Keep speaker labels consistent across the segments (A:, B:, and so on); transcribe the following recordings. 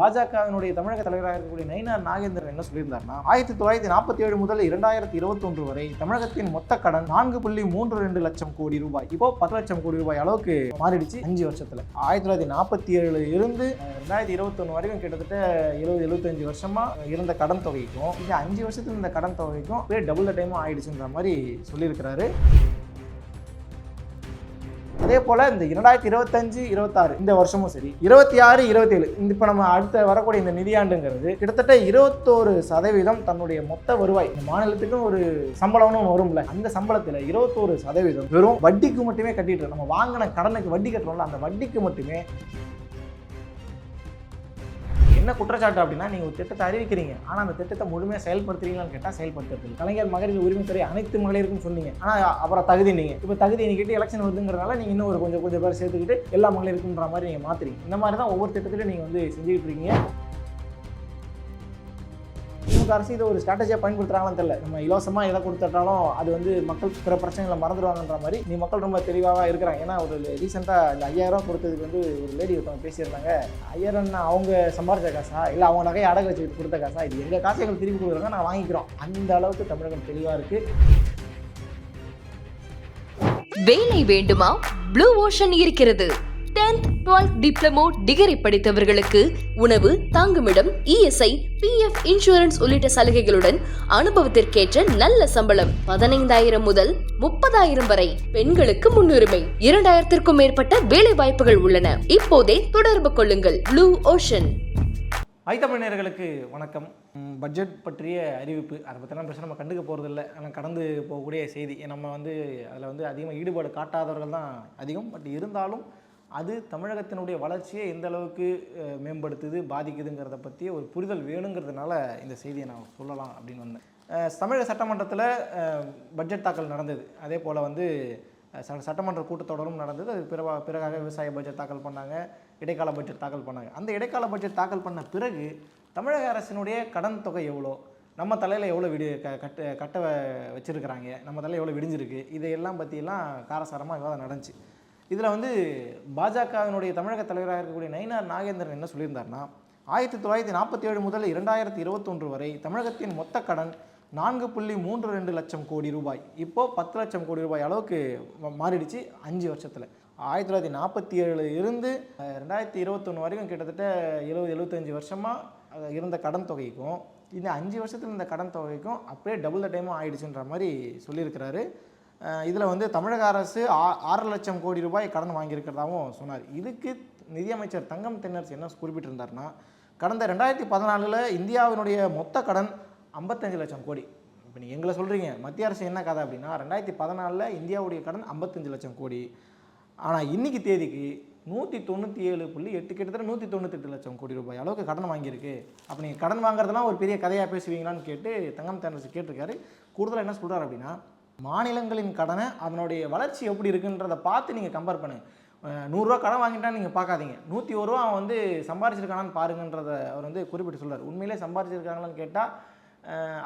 A: பாஜகவினுடைய தமிழக தலைவராக இருக்கக்கூடிய நயினார் நாகேந்திரன் என்ன சொல்லியிருந்தார்னா ஆயிரத்தி தொள்ளாயிரத்தி நாற்பத்தி ஏழு முதல் இரண்டாயிரத்தி இருபத்தொன்று வரை தமிழகத்தின் மொத்த கடன் நான்கு புள்ளி மூன்று ரெண்டு லட்சம் கோடி ரூபாய். இப்போ பத்து லட்சம் கோடி ரூபாய் அளவுக்கு மாறிடுச்சு அஞ்சு வருஷத்துல. ஆயிரத்தி தொள்ளாயிரத்தி நாற்பத்தி ஏழுல இருந்து ரெண்டாயிரத்தி இருபத்தொன்று வரைக்கும் கிட்டத்தட்ட எழுபது எழுபத்தஞ்சு வருஷமா இருந்த கடன் தொகைக்கும் இந்த அஞ்சு வருஷத்துல இருந்த கடன் தொகைக்கும் அப்படியே டபுள் டைமும் ஆயிடுச்சுன்ற மாதிரி சொல்லியிருக்கிறாரு. அதே போல் இந்த இரண்டாயிரத்தி இருபத்தஞ்சு இருபத்தாறு இந்த வருஷமும் சரி இருபத்தி ஆறு இருபத்தேழு இந்த இப்போ நம்ம அடுத்த வரக்கூடிய இந்த நிதியாண்டுங்கிறது கிட்டத்தட்ட இருபத்தோரு சதவீதம் தன்னுடைய மொத்த வருவாய். இந்த மாநிலத்துக்கும் ஒரு சம்பளம்னு ஒன்று வரும்ல அந்த சம்பளத்தில் இருபத்தோரு சதவீதம் வெறும் வட்டிக்கு மட்டுமே கட்டிட்டு நம்ம வாங்கின கடனுக்கு வட்டி கட்டுறோம்ல அந்த வட்டிக்கு மட்டுமே என்ன குற்றச்சாட்டு அப்படின்னா நீங்கள் ஒரு திட்டத்தை அறிவிக்கிறீங்க. ஆனால் அந்த திட்டத்தை முழுமையாக செயல்படுத்துறீங்களான்னு கேட்டால் செயல்படுத்துறது கலைஞர் மகளிர் உரிமைத்துறை அனைத்து மகளிருக்கும் சொன்னீங்க. ஆனால் அப்புறம் தகுதி நீங்கள் இப்போ தகுதி நீக்கிட்டு எலெக்ஷன் வருதுங்கிறனால நீங்கள் இன்னும் ஒரு கொஞ்சம் கொஞ்சம் பேர் சேர்த்துக்கிட்டு எல்லா மகளிருக்குன்ற மாதிரி நீங்கள் மாற்றுறீங்க இந்த மாதிரி தான் ஒவ்வொரு திட்டத்திலையும் நீங்கள் வந்து செஞ்சுக்கிட்டு இருக்கீங்க. திமுக அரசு இதை ஒரு ஸ்ட்ராட்டஜியாக பயன்படுத்துறாங்கன்னு தெரியல. நம்ம இலவசமாக எதை கொடுத்துட்டாலும் அது வந்து மக்கள் பிற பிரச்சனைகளை மறந்துடுவாங்கன்ற மாதிரி நீ மக்கள் ரொம்ப தெளிவாக இருக்கிறாங்க. ஏன்னா ஒரு ரீசெண்டாக இந்த ஐயாயிரம் கொடுத்ததுக்கு வந்து ஒரு லேடி ஒருத்தவங்க பேசியிருந்தாங்க. ஐயாயிரம் அவங்க சம்பாரிச்ச காசா? இல்லை அவங்க நகையை அடகு வச்சு கொடுத்த காசா? இது எங்கள் காசை எங்களுக்கு திருப்பி கொடுக்குறாங்க நான் வாங்கிக்கிறோம். அந்த அளவுக்கு தமிழகம் தெளிவாக இருக்குது
B: வேலை வேண்டுமா? ப்ளூ ஓஷன் இருக்கிறது. 10th 12th டிப்ளமோ டிகிரி படித்தவர்களுக்கு உணவு தாங்குமிடம் இஎஸ்ஐ பிஎஃப் இன்சூரன்ஸ் உள்ளிட்ட சலுகைகளுடன் அனுபவத்திற்கேற்ற நல்ல சம்பளம். பதினைந்தாயிரம் முதல் முப்பதாயிரம் வரை பெண்களுக்கு முன்னுரிமை. இரண்டாயிரத்திற்கும் மேற்பட்ட வேலை வாய்ப்புகள் உள்ளன. இப்போதே தொடர்பு கொள்ளுங்கள். ப்ளூ ஓஷன்
A: ஐத்தமிழர்களுக்கு வணக்கம். பட்ஜெட் பற்றிய அறிவிப்பு அதை பற்றிலாம் பிரச்சனை நம்ம கண்டுக்க போகிறதில்ல ஆனால் கடந்து போகக்கூடிய செய்தி. நம்ம வந்து அதில் வந்து அதிகமாக ஈடுபாடு காட்டாதவர்கள் தான் அதிகம். பட் இருந்தாலும் அது தமிழகத்தினுடைய வளர்ச்சியை எந்த அளவுக்கு மேம்படுத்துது பாதிக்குதுங்கிறத பற்றி ஒரு புரிதல் வேணுங்கிறதுனால இந்த செய்தியை நான் சொல்லலாம் அப்படின்னு வந்தேன். தமிழக சட்டமன்றத்தில் பட்ஜெட் தாக்கல் நடந்தது. அதே போல் வந்து ச- சட்டமன்ற கூட்டத்தொடரும் நடந்தது. அது பிறவா பிறகாக விவசாய பட்ஜெட் தாக்கல் பண்ணாங்க இடைக்கால பட்ஜெட் தாக்கல் பண்ணாங்க. அந்த இடைக்கால பட்ஜெட் தாக்கல் பண்ண பிறகு தமிழக அரசினுடைய கடன் தொகை எவ்வளோ? நம்ம தலையில் எவ்வளோ விடு க கட்ட கட்ட வச்சுருக்கிறாங்க? நம்ம தலையில் எவ்வளோ விடிஞ்சிருக்கு? இதையெல்லாம் பற்றியெல்லாம் காரசாரமாக விவாதம் நடந்துச்சு. இதில் வந்து பாஜகவினுடைய தமிழக தலைவராக இருக்கக்கூடிய நயினார் நாகேந்திரன் என்ன சொல்லியிருந்தாருன்னா ஆயிரத்தி தொள்ளாயிரத்தி நாற்பத்தி ஏழு முதல் இரண்டாயிரத்தி இருபத்தொன்று வரை தமிழகத்தின் மொத்த கடன் நான்கு புள்ளி மூன்று ரெண்டு லட்சம் கோடி ரூபாய். இப்போது பத்து லட்சம் கோடி ரூபாய் அளவுக்கு மா- மாறிடுச்சு அஞ்சு வருஷத்தில். ஆயிரத்தி தொள்ளாயிரத்தி நாற்பத்தி ஏழு இருந்து ரெண்டாயிரத்தி இருபத்தொன்று வரைக்கும் கிட்டத்தட்ட எழுபது எழுபத்தஞ்சு வருஷமாக இருந்த கடன் தொகைக்கும் இந்த அஞ்சு வருஷத்தில் இருந்த கடன் தொகைக்கும் அப்படியே டபுள் த டைமும் ஆயிடுச்சுன்ற மாதிரி சொல்லியிருக்கிறாரு. இதில் வந்து தமிழக அரசு ஆ- ஆறு லட்சம் கோடி ரூபாய் கடன் வாங்கியிருக்கிறதாவும் சொன்னார். இதுக்கு நிதியமைச்சர் தங்கம் தென்னரசு என்ன குறிப்பிட்டிருந்தார்னா கடந்த ரெண்டாயிரத்தி பதினாலில் இந்தியாவினுடைய மொத்த கடன் ஐம்பத்தஞ்சு லட்சம் கோடி. இப்போ நீங்கள் எங்களை சொல்கிறீங்க மத்திய அரசு என்ன கதை அப்படின்னா ரெண்டாயிரத்தி பதினாலில் இந்தியாவுடைய கடன் ஐம்பத்தஞ்சு லட்சம் கோடி. ஆனால் இன்னைக்கு தேதிக்கு நூற்றி தொண்ணூற்றி ஏழு புள்ளி எட்டு கிட்டத்தட்ட நூற்றி தொண்ணூத்தெட்டு லட்சம் கோடி ரூபாய் அளவுக்கு கடன் வாங்கியிருக்கு. அப்போ நீங்கள் கடன் வாங்குறதெல்லாம் ஒரு பெரிய கதையாக பேசுவீங்களான்னு கேட்டு தங்கம் தென்னரசு கேட்டிருக்காரு. கூடுதலாக என்ன சொல்கிறார் அப்படின்னா மாநிலங்களின் கடனை அதனுடைய வளர்ச்சி எப்படி இருக்குன்றதை பார்த்து நீங்கள் கம்பேர் பண்ணுங்கள் நூறுரூவா கடன் வாங்கிட்டான்னு நீங்கள் பார்க்காதீங்க. நூற்றி ஒரு ரூபா அவன் வந்து சம்பாரிச்சிருக்கானான்னு பாருங்கன்றத அவர் வந்து குறிப்பிட்டு சொல்கிறார் உண்மையிலே சம்பாரிச்சிருக்காங்களான்னு கேட்டால்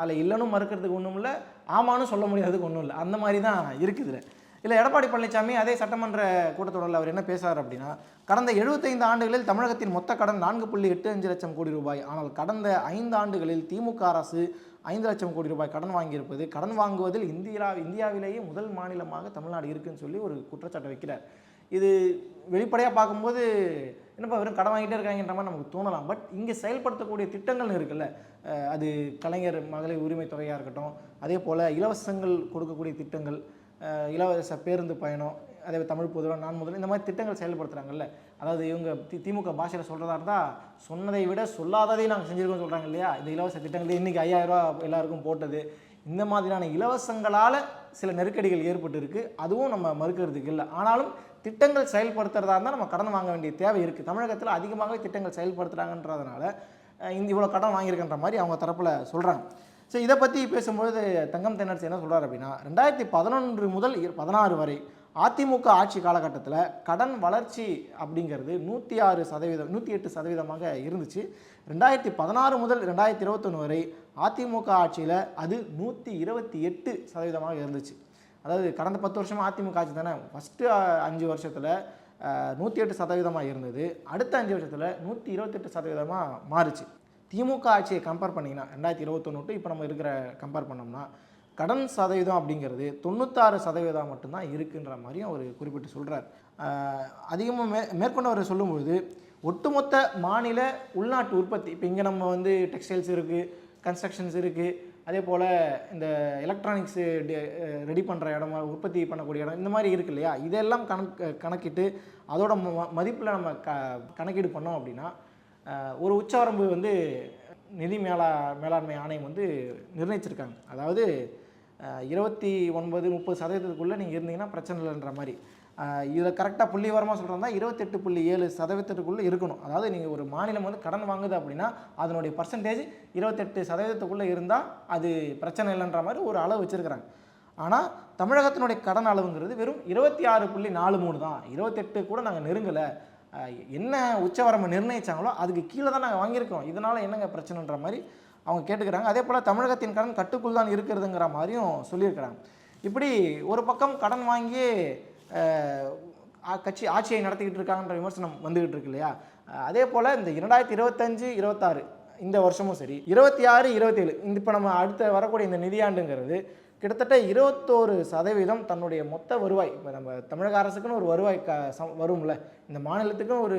A: அதில் இல்லைன்னு மறுக்கிறதுக்கு ஒன்றும் இல்லை ஆமான்னு சொல்ல முடியாததுக்கு ஒன்றும் இல்லை. அந்த மாதிரி தான் இருக்குது இல்லை எடப்பாடி பழனிசாமி அதே சட்டமன்ற கூட்டத்தொடரில் அவர் என்ன பேசுறார் அப்படின்னா கடந்த 75 ஆண்டுகளில் தமிழகத்தின் மொத்த கடன் நான்கு புள்ளி எட்டு அஞ்சு லட்சம் கோடி ரூபாய். ஆனால் கடந்த ஐந்து ஆண்டுகளில் திமுக அரசு ஐந்து லட்சம் கோடி ரூபாய் கடன் வாங்கியிருப்பது. கடன் வாங்குவதில் இந்தியா இந்தியாவிலேயே முதல் மாநிலமாக தமிழ்நாடு இருக்குன்னு சொல்லி ஒரு குற்றச்சாட்டை வைக்கிறார். இது வெளிப்படையாக பார்க்கும்போது என்னப்பா வெறும் கடன் வாங்கிட்டே இருக்காங்கன்ற மாதிரி நமக்கு தோணலாம். பட் இங்கே செயல்படுத்தக்கூடிய திட்டங்கள் இருக்குல்ல அது கலைஞர் மகளிர் உரிமை தொகையாக இருக்கட்டும் அதே போல் இலவசங்கள் கொடுக்கக்கூடிய திட்டங்கள் இலவச பேருந்து பயணம் அதே தமிழ் பொதுவாக நான் முதல் இந்த மாதிரி திட்டங்கள் செயல்படுத்துகிறாங்கல்ல அதாவது இவங்க தி திமுக பாஷையில் சொல்கிறதா இருந்தால் சொன்னதை விட சொல்லாததையும் நாங்கள் செஞ்சுருக்கோம்னு சொல்கிறாங்க இல்லையா? இந்த இலவச திட்டங்கள் இன்றைக்கி ஐயாயிரரூவா எல்லாருக்கும் போட்டது. இந்த மாதிரியான இலவசங்களால் சில நெருக்கடிகள் ஏற்பட்டுருக்கு. அதுவும் நம்ம மறுக்கிறதுக்கு இல்லை. ஆனாலும் திட்டங்கள் செயல்படுத்துறதா இருந்தால் நம்ம கடன் வாங்க வேண்டிய தேவை இருக்குது தமிழகத்தில் அதிகமாகவே திட்டங்கள் செயல்படுத்துகிறாங்கன்றதுனால இந்த இவ்வளோ கடன் வாங்கியிருக்கின்ற மாதிரி அவங்க தரப்பில் சொல்கிறாங்க ஸோ இதை பற்றி பேசும்பொழுது தங்கம் தென்னரசு என்ன சொல்கிறார் அப்படின்னா ரெண்டாயிரத்தி பதினொன்று முதல் பதினாறு வரை அதிமுக ஆட்சி காலகட்டத்தில் கடன் வளர்ச்சி அப்படிங்கிறது நூற்றி ஆறு சதவீதம் நூற்றி எட்டு சதவீதமாக இருந்துச்சு. ரெண்டாயிரத்தி பதினாறு முதல் ரெண்டாயிரத்தி இருபத்தொன்று வரை அதிமுக ஆட்சியில் அது நூற்றி இருபத்தி எட்டு சதவீதமாக இருந்துச்சு. அதாவது கடந்த பத்து வருஷமாக அதிமுக ஆட்சி தானே? ஃபஸ்ட்டு அஞ்சு வருஷத்தில் நூற்றி எட்டு சதவீதமாக இருந்தது. அடுத்த அஞ்சு வருஷத்தில் நூற்றி இருபத்தெட்டு சதவீதமாக மாறுச்சு. திமுக ஆட்சியை கம்பேர் பண்ணிங்கன்னா ரெண்டாயிரத்தி இருபத்தொன்று இப்போ நம்ம இருக்கிற கம்பேர் பண்ணோம்னா கடன் சதவீதம் அப்படிங்கிறது தொண்ணூத்தாறு சதவீதம் மட்டும்தான் இருக்குன்ற மாதிரியும் அவர் குறிப்பிட்டு சொல்கிறார் அதிகமாக மே மேற்கொண்டு அவர் சொல்லும்பொழுது ஒட்டுமொத்த மாநில உள்நாட்டு உற்பத்தி இப்போ இங்கே நம்ம வந்து டெக்ஸ்டைல்ஸ் இருக்குது கன்ஸ்ட்ரக்ஷன்ஸ் இருக்குது அதே போல் இந்த எலக்ட்ரானிக்ஸு ரெடி பண்ணுற இடமா உற்பத்தி பண்ணக்கூடிய இடம் இந்த மாதிரி இருக்கு இல்லையா? இதெல்லாம் கணக்கு கணக்கிட்டு அதோட ம மதிப்பில் நம்ம க கணக்கீடு பண்ணோம் அப்படின்னா ஒரு உச்சவரம்பு வந்து நிதி மேலா மேலாண்மை ஆணையம் வந்து நிர்ணயிச்சிருக்காங்க. அதாவது இருபத்தி ஒன்பது முப்பது சதவீதத்துக்குள்ளே நீங்கள் இருந்தீங்கன்னா பிரச்சனை இல்லைன்ற மாதிரி. இதில் கரெக்டாக புள்ளி வரமாக சொல்கிறதா இருபத்தெட்டு புள்ளி ஏழு சதவீதத்துக்குள்ளே இருக்கணும். அதாவது நீங்கள் ஒரு மாநிலம் வந்து கடன் வாங்குது அப்படின்னா அதனுடைய பர்சன்டேஜ் இருபத்தெட்டு சதவீதத்துக்குள்ளே இருந்தால் அது பிரச்சனை இல்லைன்ற மாதிரி ஒரு அளவு வச்சுருக்கிறாங்க. ஆனால் தமிழகத்தினுடைய கடன் அளவுங்கிறது வெறும் இருபத்தி ஆறு புள்ளி நாலு மூணு தான். இருபத்தெட்டு கூட நாங்கள் நெருங்கலை. என்ன உச்சவரம்பை நிர்ணயிச்சாங்களோ அதுக்கு கீழே தான் நாங்கள் வாங்கியிருக்கோம். இதனால் என்னங்க பிரச்சனைன்ற மாதிரி அவங்க கேட்டுக்கிறாங்க. அதே போல் தமிழகத்தின் கடன் கட்டுக்குள் தான் இருக்கிறதுங்கிற மாதிரியும் சொல்லியிருக்கிறாங்க. இப்படி ஒரு பக்கம் கடன் வாங்கி கட்சி ஆட்சியை நடத்திக்கிட்டு இருக்காங்கன்ற விமர்சனம் வந்துக்கிட்டு இருக்கு இல்லையா? அதே போல் இந்த இரண்டாயிரத்தி இருபத்தஞ்சு இருபத்தாறு இந்த வருஷமும் சரி இருபத்தி ஆறு இருபத்தேழு இந்த இப்போ நம்ம அடுத்த வரக்கூடிய இந்த நிதியாண்டுங்கிறது கிட்டத்தட்ட இருபத்தோரு சதவீதம் தன்னுடைய மொத்த வருவாய் இப்போ நம்ம தமிழக அரசுக்குன்னு ஒரு வருவாய் க சம் வரும்ல. இந்த மாநிலத்துக்கும் ஒரு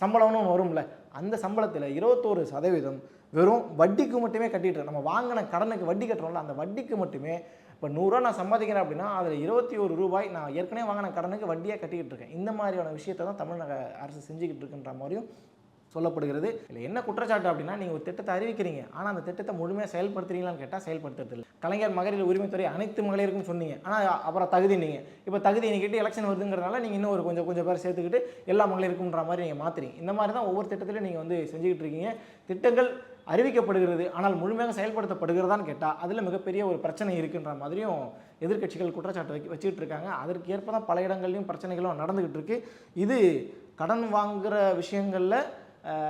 A: சம்பளம்னு வரும்ல. அந்த சம்பளத்தில் இருபத்தோரு சதவீதம் வெறும் வட்டிக்கு மட்டுமே கட்டிட்டு நம்ம வாங்கின கடனுக்கு வட்டி கட்டுறோம்ல அந்த வட்டிக்கு மட்டுமே இப்போ நூறுரூவா நான் சம்பாதிக்கிறேன் அப்படின்னா அதில் இருபத்தி ஒரு ரூபாய் நான் ஏற்கனவே வாங்கின கடனுக்கு வட்டியாக கட்டிக்கிட்டு இருக்கேன். இந்த மாதிரியான விஷயத்தை தான் தமிழக அரசு செஞ்சுக்கிட்டு இருக்குன்ற மாதிரியும் சொல்லப்படுகிறது. இல்லை என்ன குற்றச்சாட்டு அப்படின்னா நீங்கள் ஒரு திட்டத்தை அறிவிக்கிறீங்க ஆனால் அந்த திட்டத்தை முழுமையாக செயல்படுத்துறீங்களான்னு கேட்டால் செயல்படுத்துறது இல்லை. கலைஞர் மகளிர் உரிமைத்துறை அனைத்து மகளிருக்கும் சொன்னீங்க ஆனால் அப்புறம் தகுதி நீங்கள் இப்போ தகுதி நீங்கள் எலெக்ஷன் வருதுங்கிறதுனால நீங்கள் இன்னும் ஒரு கொஞ்சம் கொஞ்சம் பேர் சேர்த்துக்கிட்டு எல்லா மகளிருக்குன்ற மாதிரி நீங்கள் மாற்றுறீங்க இந்த மாதிரி தான் ஒவ்வொரு திட்டத்திலையும் நீங்கள் வந்து செஞ்சுக்கிட்டு இருக்கீங்க. திட்டங்கள் அறிவிக்கப்படுகிறது ஆனால் முழுமையாக செயல்படுத்தப்படுகிறதான்னு கேட்டால் அதில் மிகப்பெரிய ஒரு பிரச்சனை இருக்குன்ற மாதிரியும் எதிர்க்கட்சிகள் குற்றச்சாட்டு வைக்க வச்சுக்கிட்டு இருக்காங்க அதற்கு ஏற்ப தான் பல இடங்கள்லையும் பிரச்சனைகளும் நடந்துக்கிட்டு இருக்கு. இது கடன் வாங்குகிற விஷயங்களில்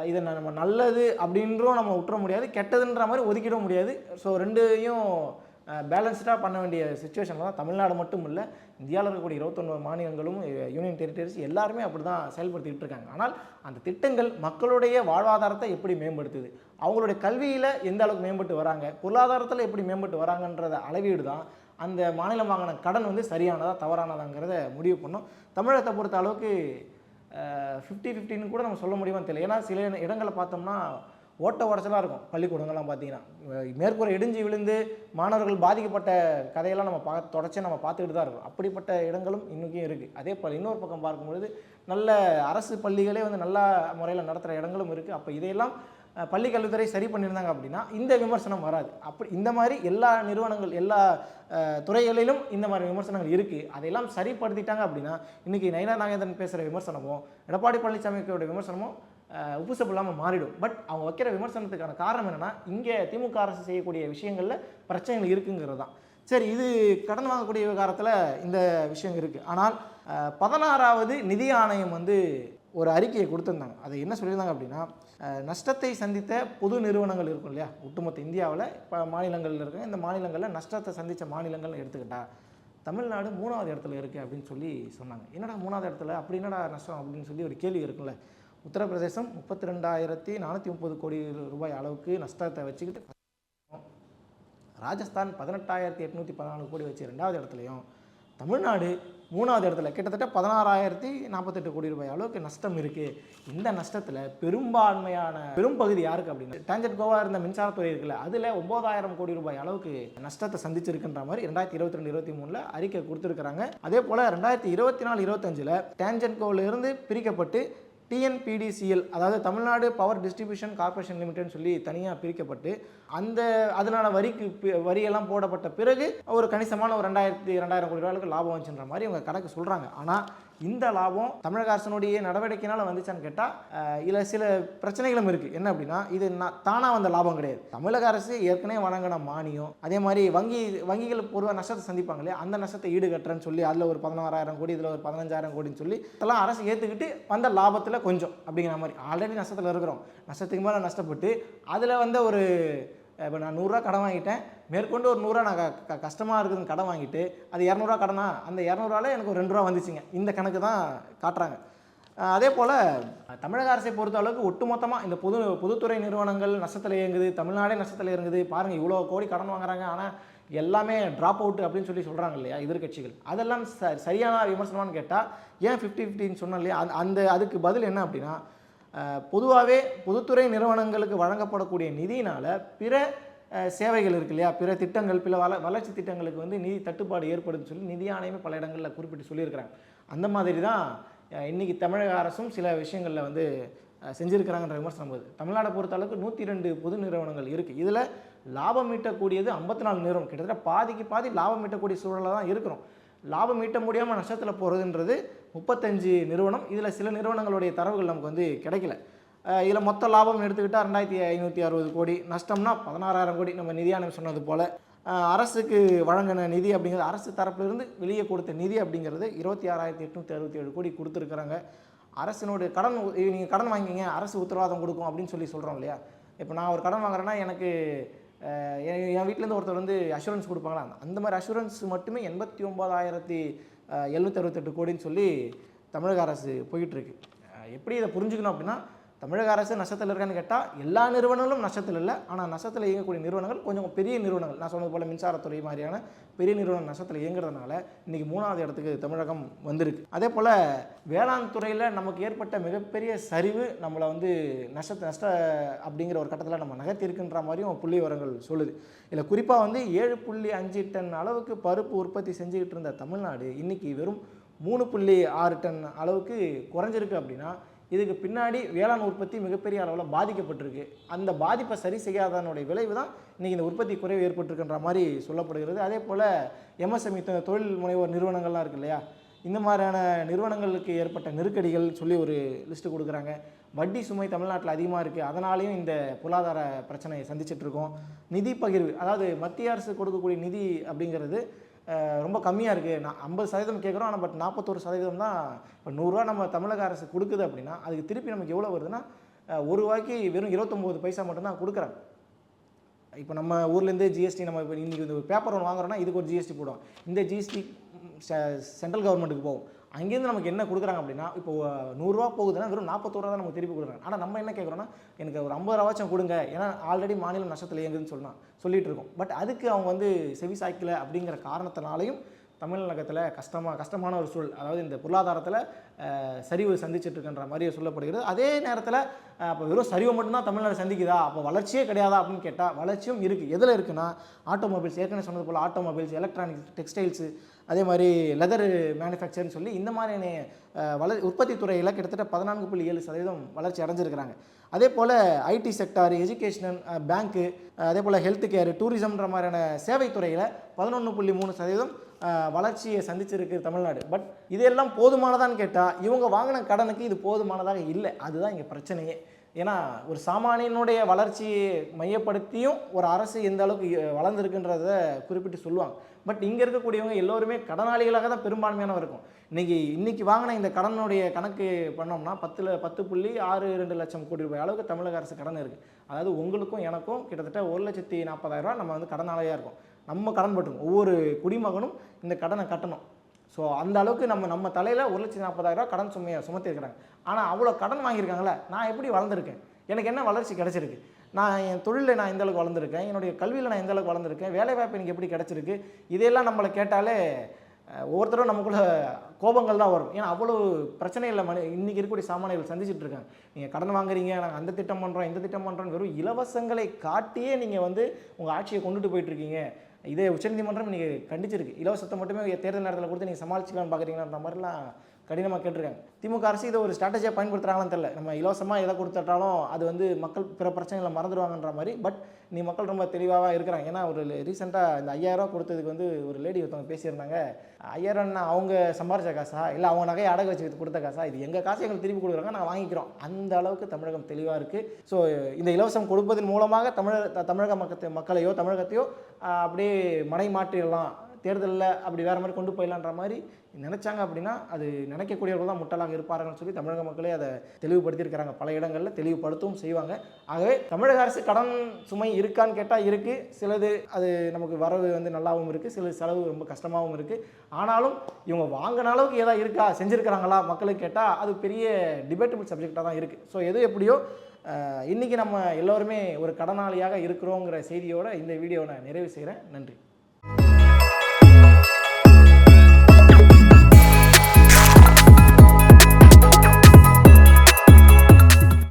A: இதை நம்ம நல்லது அப்படின்றும் நம்ம விட்டுற முடியாது கெட்டதுன்ற மாதிரி ஒதுக்கிட முடியாது. ஸோ ரெண்டையும் பேலன்ஸ்டாக பண்ண வேண்டிய சுச்சுவேஷனில் தான் தமிழ்நாடு மட்டும் இல்லை இந்தியாவில் இருக்கக்கூடிய இருபத்தொன்பது மாநிலங்களும் யூனியன் டெரிட்டரிஸ் எல்லாருமே அப்படி தான் செயல்படுத்திக்கிட்டு இருக்காங்க. ஆனால் அந்த திட்டங்கள் மக்களுடைய வாழ்வாதாரத்தை எப்படி மேம்படுத்துது? அவங்களுடைய கல்வியில் எந்த அளவுக்கு மேம்பட்டு வராங்க? பொருளாதாரத்தில் எப்படி மேம்பட்டு வராங்கன்றத அளவீடு தான் அந்த மாநிலம் வாங்கின கடன் வந்து சரியானதா தவறானதாங்கிறத முடிவு பண்ணும். தமிழகத்தை பொறுத்த அளவுக்கு ஃபிஃப்டி ஃபிஃப்டின்னு கூட நம்ம சொல்ல முடியுமான்னு தெரியல. ஏன்னா சில இடங்களை பார்த்தோம்னா ஓட்ட உடச்சலாக இருக்கும். பள்ளிக்கூடங்கள்லாம் பார்த்தீங்கன்னா அஹ் மேற்கூரை இடிஞ்சு விழுந்து மாணவர்கள் பாதிக்கப்பட்ட கதையெல்லாம் நம்ம பா தொடர்ச்சி நம்ம பார்த்துக்கிட்டு தான் இருக்கோம். அப்படிப்பட்ட இடங்களும் இன்றைக்கும் இருக்குது அதே போல் இன்னொரு பக்கம் பார்க்கும்பொழுது நல்ல அரசு பள்ளிகளே வந்து நல்ல முறையில் நடத்துகிற இடங்களும் இருக்குது அப்போ இதையெல்லாம் பள்ளிக்கல்வித்துறை பள்ளி கல்வித்துறை சரி பண்ணியிருந்தாங்க அப்படின்னா இந்த விமர்சனம் வராது. அப்படி இந்த மாதிரி எல்லா நிறுவனங்கள் எல்லா துறைகளிலும் இந்த மாதிரி விமர்சனங்கள் இருக்குது அதையெல்லாம் சரிப்படுத்திட்டாங்க அப்படின்னா இன்றைக்கி நயனா நாகேந்திரன் பேசுகிற விமர்சனமும் எடப்பாடி பழனிசாமியோட விமர்சனமும் அஹ், உப்புசப்பு இல்லாமல் மாறிடும். பட் அவங்க வைக்கிற விமர்சனத்துக்கான காரணம் என்னென்னா இங்கே திமுக அரசு செய்யக்கூடிய விஷயங்களில் பிரச்சனைகள் இருக்குங்கிறது தான் சரி இது கடன் வாங்கக்கூடிய விவகாரத்தில் இந்த விஷயம் இருக்குது ஆனால் பதினாறாவது நிதி ஆணையம் வந்து ஒரு அறிக்கையை கொடுத்துருந்தாங்க. அதை என்ன சொல்லியிருந்தாங்க அப்படின்னா நஷ்டத்தை சந்தித்த பொது நிறுவனங்கள் இருக்கும் இல்லையா? ஒட்டுமொத்த இந்தியாவில் இப்போ மாநிலங்களில் இருக்க இந்த மாநிலங்களில் நஷ்டத்தை சந்தித்த மாநிலங்கள்னு எடுத்துக்கிட்டா தமிழ்நாடு மூணாவது இடத்துல இருக்குது அப்படின்னு சொல்லி சொன்னாங்க. என்னடா மூணாவது இடத்துல? அப்படி என்னடா நஷ்டம் அப்படின்னு சொல்லி ஒரு கேள்வி இருக்குல்ல உத்தரப்பிரதேசம் முப்பத்தி ரெண்டாயிரத்தி நானூற்றி முப்பது கோடி ரூபாய் அளவுக்கு நஷ்டத்தை வச்சுக்கிட்டு ராஜஸ்தான் பதினெட்டாயிரத்தி எட்நூற்றி பதினாலு கோடி வச்சு ரெண்டாவது இடத்துலையும். தமிழ்நாடு மூணாவது இடத்துல. கிட்டத்தட்ட பதினாறாயிரத்தி நாற்பத்தெட்டு கோடி ரூபாய் அளவுக்கு நஷ்டம் இருக்குது இந்த நஷ்டத்தில் பெரும்பான்மையான பெரும்பகுதி யாருக்கு அப்படின்னு? டான்ஜெட் கோவா இருந்த மின்சாரத்துறை இருக்குல்ல அதில் ஒம்பதாயிரம் கோடி ரூபாய் அளவுக்கு நஷ்டத்தை சந்திச்சிருக்கின்ற மாதிரி ரெண்டாயிரத்தி இருபத்தி ரெண்டு இருபத்தி மூணில் அறிக்கை கொடுத்துருக்குறாங்க. அதே போல் ரெண்டாயிரத்தி இருபத்தி நாலு இருபத்தஞ்சில் டான்ஜெட் கோவிலிருந்து பிரிக்கப்பட்டு டிஎன்பிடிசிஎல் அதாவது தமிழ்நாடு பவர் டிஸ்ட்ரிபியூஷன் கார்ப்பரேஷன் லிமிடெட்னு சொல்லி தனியாக பிரிக்கப்பட்டு அந்த அதனால வரிக்கு பி- வரியெல்லாம் போடப்பட்ட பிறகு ஒரு கணிசமான ஒரு ரெண்டாயிரத்தி ரெண்டாயிரம் கோடி ரூபாய்க்கு லாபம் வந்துச்சுன்ற மாதிரி இவங்க கணக்கு சொல்கிறாங்க ஆனால் இந்த லாபம் தமிழக அரசனுடைய நடவடிக்கையினால் வந்துச்சான்னு கேட்டால் இதில் சில பிரச்சனைகளும் இருக்குது என்ன அப்படின்னா இது நான் தானாக வந்த லாபம் கிடையாது. தமிழக அரசு ஏற்கனவே வழங்கின மானியம் அதே மாதிரி வங்கி வங்கிகள் பொதுவாக நஷ்டத்தை சந்திப்பாங்க இல்லையா? அந்த நஷ்டத்தை ஈடுகட்டுறேன்னு சொல்லி அதில் ஒரு பதினாறாயிரம் கோடி இதில் ஒரு பதினஞ்சாயிரம் கோடின்னு சொல்லி இதெல்லாம் அரசு ஏற்றுக்கிட்டு வந்த லாபத்தில் கொஞ்சம் அப்படிங்கிற மாதிரி. ஆல்ரெடி நஷ்டத்தில் இருக்கிறோம். நஷ்டத்துக்கு மேலே நஷ்டப்பட்டு அதில் வந்த ஒரு இப்போ நான் நூறுரூவா கடன் வாங்கிட்டேன். மேற்கொண்டு ஒரு நூறுரூவா நான் க- கஷ்டமாக இருக்குதுன்னு கடன் வாங்கிட்டு அது இரநூறுவா கடனா? அந்த இரநூறுவால எனக்கு ஒரு ரெண்டு ரூபா வந்துச்சுங்க. இந்த கணக்கு தான் காட்டுறாங்க. அதே போல் தமிழக அரசை பொறுத்த அளவுக்கு ஒட்டுமொத்தமாக இந்த பொது பொதுத்துறை நிறுவனங்கள் நஷ்டத்தில் இயங்குது தமிழ்நாடே நஷ்டத்தில் இறங்குது பாருங்கள் இவ்வளோ கோடி கடன் வாங்குறாங்க. ஆனால் எல்லாமே ட்ராப் அவுட் அப்படின்னு சொல்லி சொல்கிறாங்க இல்லையா எதிர்க்கட்சிகள். அதெல்லாம் ச சரியான விமர்சனமானு கேட்டால் ஏன் ஃபிஃப்டி ஃபிஃப்டின்னு சொன்னோம் இல்லையா அந்த அதுக்கு பதில் என்ன அப்படின்னா பொதுவாகவே பொதுத்துறை நிறுவனங்களுக்கு வழங்கப்படக்கூடிய நிதியினால் பிற சேவைகள் இருக்கு இல்லையா? பிற திட்டங்கள் பிற வள வளர்ச்சி திட்டங்களுக்கு வந்து நிதி தட்டுப்பாடு ஏற்படுதுன்னு சொல்லி நிதி ஆணையமே பல இடங்களில் குறிப்பிட்டு சொல்லியிருக்கிறாங்க. அந்த மாதிரி தான் இன்றைக்கி இன்னைக்கு தமிழக அரசும் சில விஷயங்களில் வந்து செஞ்சுருக்கிறாங்கன்ற விமர்சனம் போது தமிழ்நாடை பொறுத்த அளவுக்கு நூற்றி ரெண்டு பொது நிறுவனங்கள் இருக்குது இதில் லாபம் ஈட்டக்கூடியது ஐம்பத்தி நாலு நிறுவனம். கிட்டத்தட்ட பாதிக்கு பாதி லாபம் ஈட்டக்கூடிய சூழலில் தான் இருக்கிறோம். லாபம் ஈட்ட முடியாமல் நஷ்டத்தில் போகிறதுன்றது முப்பத்தஞ்சு நிறுவனம். இதில் சில நிறுவனங்களுடைய தரவுகள் நமக்கு வந்து கிடைக்கல. இதில் மொத்த லாபம் எடுத்துக்கிட்டால் ரெண்டாயிரத்தி ஐநூற்றி அறுபது கோடி. நஷ்டம்னா பதினாறாயிரம் கோடி. நம்ம நிதியானம் சொன்னது போல். அரசுக்கு வழங்கின நிதி அப்படிங்கிறது அரசு தரப்பிலிருந்து வெளியே கொடுத்த நிதி அப்படிங்கிறது இருபத்தி ஆறாயிரத்தி எட்நூற்றி அறுபத்தி ஏழு கோடி கொடுத்துருக்குறாங்க. அரசினுடைய கடன் நீங்கள் கடன் வாங்கிங்க அரசு உத்தரவாதம் கொடுக்கும் அப்படின்னு சொல்லி சொல்கிறோம் இல்லையா? இப்போ நான் ஒரு கடன் வாங்குறேன்னா எனக்கு என் என் வீட்டிலேருந்து ஒருத்தர் வந்து அஷூரன்ஸ் கொடுப்பாங்களா? அந்த மாதிரி அஷூரன்ஸ் மட்டுமே எண்பத்தி ஒம்பதாயிரத்தி எழுநூற்றி அறுபத்தெட்டு கோடின்னு சொல்லி தமிழக அரசு போயிட்டுருக்கு எப்படி இதை புரிஞ்சுக்கணும் அப்படின்னா தமிழக அரசு நஷ்டத்தில் இருக்கான்னு கேட்டால் எல்லா நிறுவனங்களும் நஷ்டத்தில் இல்லை. ஆனால் நஷ்டத்தில் இயங்கக்கூடிய நிறுவனங்கள் கொஞ்சம் பெரிய நிறுவனங்கள். நான் சொன்னது போல் மின்சாரத்துறை மாதிரியான பெரிய நிறுவனம் நஷ்டத்தில் இயங்குறதுனால இன்றைக்கி மூணாவது இடத்துக்கு தமிழகம் வந்திருக்கு. அதே போல் வேளாண் துறையில் நமக்கு ஏற்பட்ட மிகப்பெரிய சரிவு நம்மளை வந்து நஷ்ட நஷ்ட அப்படிங்கிற ஒரு கட்டத்தில் நம்ம நகர்த்திருக்குன்ற மாதிரியும் புள்ளி விவரங்கள் சொல்லுது. இதில் குறிப்பாக வந்து ஏழு புள்ளி அஞ்சு டன் அளவுக்கு பருப்பு உற்பத்தி செஞ்சுக்கிட்டு இருந்த தமிழ்நாடு இன்றைக்கி வெறும் மூணு புள்ளி ஆறு டன் அளவுக்கு குறைஞ்சிருக்கு அப்படின்னா இதுக்கு பின்னாடி வேளாண் உற்பத்தி மிகப்பெரிய அளவில் பாதிக்கப்பட்டிருக்கு. அந்த பாதிப்பை சரி செய்யாதனுடைய விளைவு தான் இன்றைக்கி இந்த உற்பத்தி குறைவு ஏற்பட்டிருக்குன்ற மாதிரி சொல்லப்படுகிறது. அதே போல் எம்எஸ்எம்இ தொழில் முனைவோர் நிறுவனங்கள்லாம் இருக்கு இல்லையா? இந்த மாதிரியான நிறுவனங்களுக்கு ஏற்பட்ட நெருக்கடிகள் சொல்லி ஒரு லிஸ்ட்டு கொடுக்குறாங்க. வட்டி சுமை தமிழ்நாட்டில் அதிகமாக இருக்குது அதனாலேயும் இந்த பொருளாதார பிரச்சனையை சந்திச்சிட்ருக்கோம் நிதி பகிர்வு அதாவது மத்திய அரசு கொடுக்கக்கூடிய நிதி அப்படிங்கிறது ரொம்ப கம்மியாக இருக்குது நான் ஐம்பது சதவீதம் கேட்குறோம் ஆனால் பட் நாற்பத்தோரு சதவீதம் தான் இப்போ நூறுரூவா நம்ம தமிழக அரசு கொடுக்குது அப்படின்னா அதுக்கு திருப்பி நமக்கு எவ்வளோ வருதுன்னா ஒரு ரூபாய்க்கு வெறும் இருபத்தொம்போது பைசா மட்டும்தான் கொடுக்குறாங்க. இப்போ நம்ம ஊர்லேருந்து ஜிஎஸ்டி நம்ம இப்போ இன்றைக்கி இந்த பேப்பர் ஒன்று வாங்குறோன்னா இதுக்கு ஒரு ஜிஎஸ்டி போடுவோம் இந்த ஜிஎஸ்டி சென்ட்ரல் கவர்மெண்ட்டுக்கு போகும். அங்கேருந்து நமக்கு என்ன கொடுக்குறாங்க அப்படின்னா இப்போ நூறுரூவா போகுதுன்னா வெறும் நாற்பத்தோரு தான் நமக்கு திருப்பி கொடுக்குறாங்க. ஆனால் நம்ம என்ன கேட்குறோன்னா எனக்கு ஒரு ஐம்பது ரூபாச்சும் கொடுங்க. ஏன்னா ஆல்ரெடி மாநிலம் நஷ்டத்தில் இயங்குதுன்னு சொல்லலாம் சொல்லிட்டு இருக்கோம். பட் அதுக்கு அவங்க வந்து செவி சாய்க்கல அப்படிங்கிற காரணத்தினாலையும் தமிழகத்தில் கஷ்டமாக கஷ்டமான ஒரு சூழல். அதாவது இந்த பொருளாதாரத்தில் சரிவு சந்திச்சிட்டு இருக்கின்ற மாதிரி சொல்லப்படுகிறது. அதே நேரத்தில் அப்போ வெறும் சரிவை மட்டும்தான் தமிழ்நாடு சந்திக்குதா? அப்போ வளர்ச்சியே கிடையாதா அப்படின்னு கேட்டால் வளர்ச்சியும் இருக்குது எதில் இருக்குன்னா ஆட்டோமொபைல்ஸ் ஏற்கனவே சொன்னது போல் ஆட்டோமொபைல்ஸ் எலக்ட்ரானிக்ஸ் டெக்ஸ்டைல்ஸு அதே மாதிரி லெதர் மேனுஃபேக்சர்னு சொல்லி இந்த மாதிரியான வள உற்பத்தி துறையில் கிட்டத்தட்ட பதினான்கு புள்ளி ஏழு சதவீதம் வளர்ச்சி அடைஞ்சிருக்கிறாங்க. அதே போல் ஐடி செக்டார் எஜுகேஷனல் பேங்க்கு அதே போல் ஹெல்த் கேர் டூரிசம்ன்ற மாதிரியான சேவைத்துறையில் பதினொன்று புள்ளி மூணு சதவீதம் வளர்ச்சியை சந்திச்சிருக்கு தமிழ்நாடு. பட் இதெல்லாம் போதுமானதான்னு கேட்டால் இவங்க வாங்கின கடனுக்கு இது போதுமானதாக இல்லை. அதுதான் இங்கே பிரச்சனையே. ஏன்னா ஒரு சாமானியனுடைய வளர்ச்சியை மையப்படுத்தியும் ஒரு அரசு எந்த அளவுக்கு வளர்ந்துருக்குன்றத குறிப்பிட்டு சொல்லுவாங்க. பட் இங்கே இருக்கக்கூடியவங்க எல்லோருமே கடனாளிகளாக தான் பெரும்பான்மையானவர் இருக்கும். இன்றைக்கி இன்றைக்கி வாங்கின இந்த கடனுடைய கணக்கு பண்ணோம்னா பத்தில் பத்து புள்ளி ஆறு ரெண்டு லட்சம் கோடி ரூபாய் அளவுக்கு தமிழக அரசு கடன் இருக்குது அதாவது உங்களுக்கும் எனக்கும் கிட்டத்தட்ட ஒரு லட்சத்தி நாற்பதாயிரரூவா நம்ம வந்து கடனாளியாக இருக்கும். நம்ம கடன் பட்டுருக்கோம் ஒவ்வொரு குடிமகனும் இந்த கடனை கட்டணும். ஸோ அந்த அளவுக்கு நம்ம நம்ம தலையில் ஒரு லட்சத்தி நாற்பதாயிரரூவா கடன் சுமையை சுமத்திருக்கிறாங்க ஆனால் அவ்வளோ கடன் வாங்கியிருக்காங்களே நான் எப்படி வளர்ந்துருக்கேன்? எனக்கு என்ன வளர்ச்சி கிடச்சிருக்கு? நான் என் தொழிலில் நான் எந்தளவுக்கு வளர்ந்துருக்கேன்? என்னுடைய கல்வியில் நான் எந்தளவுக்கு வளர்ந்துருக்கேன்? வேலைவாய்ப்பு எனக்கு எப்படி கிடச்சிருக்கு? இதையெல்லாம் நம்மளை கேட்டாலே ஒவ்வொருத்தரும் நமக்குள்ள கோபங்கள் தான் வரும். ஏன்னா அவ்வளோ பிரச்சனைகளை மனு இன்றைக்கி இருக்கக்கூடிய சாமானியர்கள் சந்திச்சுட்டு இருக்காங்க. நீங்கள் கடன் வாங்குறீங்க நாங்கள் அந்த திட்டம் பண்ணுறோம் இந்த திட்டம் பண்ணுறோம் வெறும் இலவசங்களை காட்டியே நீங்கள் வந்து உங்கள் ஆட்சியை கொண்டுட்டு போயிட்டுருக்கீங்க இதே உச்சநீதிமன்றம் நீங்கள் கண்டிச்சிருக்கு. இலவசத்தை மட்டுமே தேர்தல் நேரத்தில் கொடுத்து நீங்கள் சமாளிச்சிக்கலாம்னு பார்க்குறீங்களான்ற மாதிரிலாம் கடினமாக கேட்டிருக்காங்க. திமுக அரசு இதை ஒரு ஸ்ட்ராட்டஜியாக பயன்படுத்துகிறாங்கன்னு தெரியல. நம்ம இலவசமாக எதை கொடுத்துட்டாலும் அது வந்து மக்கள் பிற பிரச்சனைகளை மறந்துடுவாங்கன்ற மாதிரி. பட் நீ மக்கள் ரொம்ப தெளிவாக இருக்கிறாங்க. ஏன்னா ஒரு ரீசெண்டாக இந்த ஐயாயிரம் கொடுத்ததுக்கு வந்து ஒரு லேடி ஒருத்தவங்க பேசியிருந்தாங்க. ஐயாயிரம்னா அவங்க சம்பாரிச்ச காசா? இல்லை அவங்க நகையை அடகு வச்சு கொடுத்த காசா? இது எங்கள் காசை எங்களுக்கு திருப்பி கொடுக்குறாங்க. நாங்கள் வாங்கிக்கிறோம். அந்த அளவுக்கு தமிழகம் தெளிவாக இருக்குது ஸோ இந்த இலவசம் கொடுப்பதன் மூலமாக தமிழக தமிழக மக்கத்து மக்களையோ தமிழகத்தையோ அப்படியே மடை மாற்றிடலாம். தேர்தலில் அப்படி வேறு மாதிரி கொண்டு போயிடலான்ற மாதிரி நினச்சாங்க அப்படின்னா அது நினைக்கக்கூடியவர்கள் தான் முட்டலாக இருப்பார்கள்னு சொல்லி தமிழக மக்களே அதை தெளிவுபடுத்தியிருக்கிறாங்க. பல இடங்களில் தெளிவுபடுத்தவும் செய்வாங்க. ஆகவே தமிழக அரசு கடன் சுமை இருக்கான்னு கேட்டால் இருக்குது சிலது அது நமக்கு வரவு வந்து நல்லாவும் இருக்குது சில செலவு ரொம்ப கஷ்டமாகவும் இருக்குது ஆனாலும் இவங்க வாங்கின அளவுக்கு ஏதாவது இருக்கா? செஞ்சுருக்கிறாங்களா? மக்களுக்கு கேட்டால் அது பெரிய டிபேட்டபிள் சப்ஜெக்டாக தான் இருக்குது ஸோ எது எப்படியோ இன்றைக்கி நம்ம எல்லோருமே ஒரு கடனாளியாக இருக்கிறோங்கிற செய்தியோட இந்த வீடியோவை நான் நிறைவு செய்கிறேன் நன்றி.